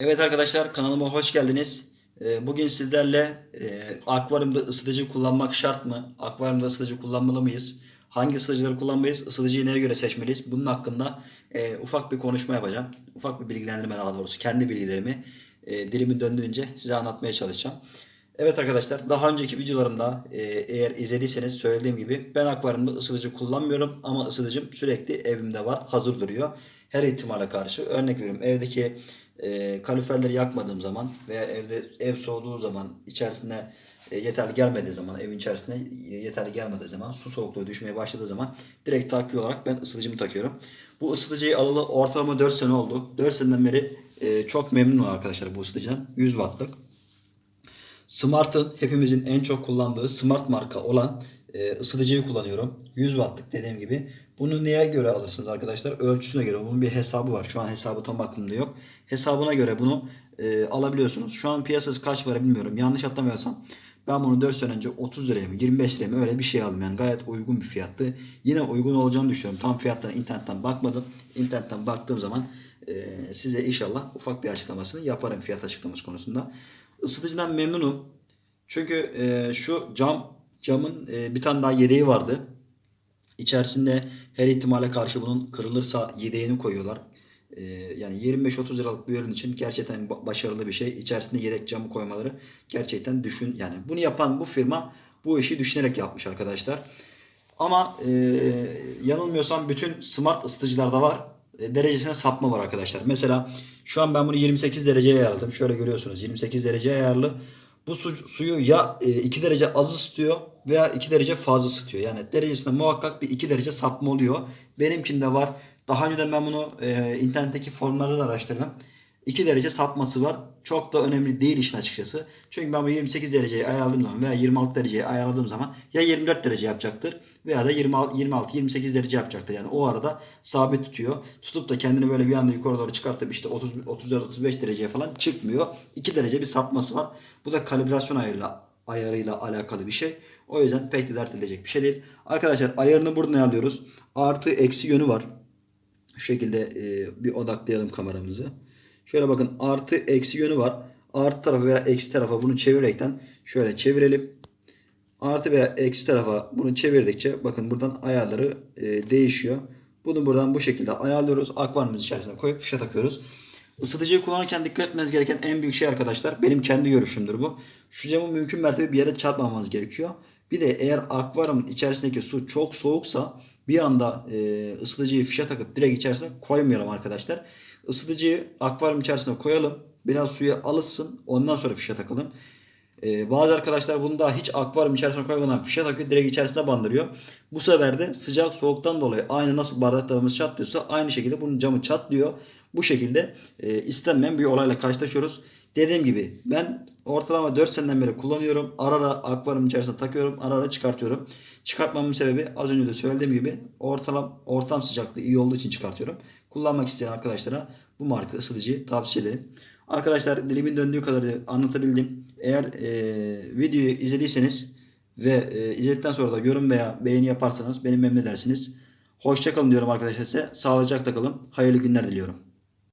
Evet arkadaşlar kanalıma hoş geldiniz. Ee, Bugün sizlerle e, akvaryumda ısıtıcı kullanmak şart mı? Akvaryumda ısıtıcı kullanmalı mıyız? Hangi ısıtıcıları kullanmayız? Isıtıcıyı neye göre seçmeliyiz? Bunun hakkında e, ufak bir konuşma yapacağım. Ufak bir bilgilendirme daha doğrusu. Kendi bilgilerimi e, dilimi döndüğünce size anlatmaya çalışacağım. Evet arkadaşlar daha önceki videolarımda eğer izlediyseniz söylediğim gibi ben akvaryumda ısıtıcı kullanmıyorum ama ısıtıcım sürekli evimde var hazır duruyor. Her ihtimale karşı örnek veriyorum evdeki e, kaloriferleri yakmadığım zaman veya evde ev soğuduğu zaman içerisinde e, yeterli gelmediği zaman evin içerisinde e, yeterli gelmediği zaman su soğukluğu düşmeye başladığı zaman direkt takviye olarak ben ısıtıcımı takıyorum. Bu ısıtıcıyı alalı ortalama 4 sene oldu. 4 seneden beri e, çok memnunum arkadaşlar bu ısıtıcıdan. 100 wattlık. Smart'ın hepimizin en çok kullandığı Smart marka olan e, ısıtıcıyı kullanıyorum. 100 wattlık dediğim gibi. Bunu neye göre alırsınız arkadaşlar? Ölçüsüne göre. Bunun bir hesabı var. Şu an hesabı tam aklımda yok. Hesabına göre bunu e, alabiliyorsunuz. Şu an piyasası kaç para bilmiyorum. Yanlış hatırlamıyorsam ben bunu 4 sene önce 30 liraya mı 25 liraya mı öyle bir şey aldım. Yani gayet uygun bir fiyattı. Yine uygun olacağını düşünüyorum. Tam fiyatlarına internetten bakmadım. İnternetten baktığım zaman e, size inşallah ufak bir açıklamasını yaparım fiyat açıklaması konusunda. Isıtıcıdan memnunum. Çünkü e, şu cam camın e, bir tane daha yedeği vardı. İçerisinde her ihtimale karşı bunun kırılırsa yedeğini koyuyorlar. E, yani 25-30 liralık bir ürün için gerçekten ba- başarılı bir şey. İçerisinde yedek camı koymaları gerçekten düşün. Yani bunu yapan bu firma bu işi düşünerek yapmış arkadaşlar. Ama e, yanılmıyorsam bütün smart ısıtıcılarda var. E, derecesine sapma var arkadaşlar. Mesela şu an ben bunu 28 dereceye ayarladım. Şöyle görüyorsunuz 28 dereceye ayarlı. Bu su, suyu ya 2 derece az ısıtıyor veya 2 derece fazla ısıtıyor. Yani derecesinde muhakkak bir 2 derece sapma oluyor. Benimkinde var. Daha önceden ben bunu e, internetteki forumlarda da araştırdım. 2 derece sapması var. Çok da önemli değil işin açıkçası. Çünkü ben bu 28 dereceye ayarladığım zaman veya 26 dereceye ayarladığım zaman ya 24 derece yapacaktır veya da 26-28 derece yapacaktır. Yani o arada sabit tutuyor. Tutup da kendini böyle bir anda yukarı doğru çıkartıp işte 30 34-35 dereceye falan çıkmıyor. 2 derece bir sapması var. Bu da kalibrasyon ayarıyla ayarıyla alakalı bir şey. O yüzden pek de dert edilecek bir şey değil. Arkadaşlar ayarını buradan ayarlıyoruz. Artı eksi yönü var. Şu şekilde bir odaklayalım kameramızı. Şöyle bakın artı eksi yönü var. Artı tarafa veya eksi tarafa bunu çevirerekten şöyle çevirelim. Artı veya eksi tarafa bunu çevirdikçe bakın buradan ayarları e, değişiyor. Bunu buradan bu şekilde ayarlıyoruz. Akvaryumumuz içerisine koyup fişe takıyoruz. Isıtıcıyı kullanırken dikkat etmeniz gereken en büyük şey arkadaşlar benim kendi görüşümdür bu. Şu camı mümkün mertebe bir yere çarpmamanız gerekiyor. Bir de eğer akvaryumun içerisindeki su çok soğuksa bir anda e, ısıtıcıyı fişe takıp direkt içerisine koymayalım arkadaşlar. Isıtıcıyı akvaryum içerisine koyalım. Biraz suya alışsın. Ondan sonra fişe takalım. Ee, bazı arkadaşlar bunu daha hiç akvaryum içerisine koymadan fişe takıyor. Direkt içerisine bandırıyor. Bu sefer de sıcak soğuktan dolayı aynı nasıl bardaklarımız çatlıyorsa aynı şekilde bunun camı çatlıyor. Bu şekilde e, istenmeyen bir olayla karşılaşıyoruz. Dediğim gibi ben ortalama 4 seneden beri kullanıyorum. Ara ara akvaryum içerisine takıyorum. Ara ara çıkartıyorum. Çıkartmamın sebebi az önce de söylediğim gibi ortalam, ortam sıcaklığı iyi olduğu için çıkartıyorum. Kullanmak isteyen arkadaşlara bu marka ısıtıcıyı tavsiye ederim. Arkadaşlar dilimin döndüğü kadar anlatabildim. Eğer e, videoyu izlediyseniz ve e, izledikten sonra da yorum veya beğeni yaparsanız beni memnun edersiniz. Hoşçakalın diyorum arkadaşlar size. Sağlıcakla kalın. Hayırlı günler diliyorum.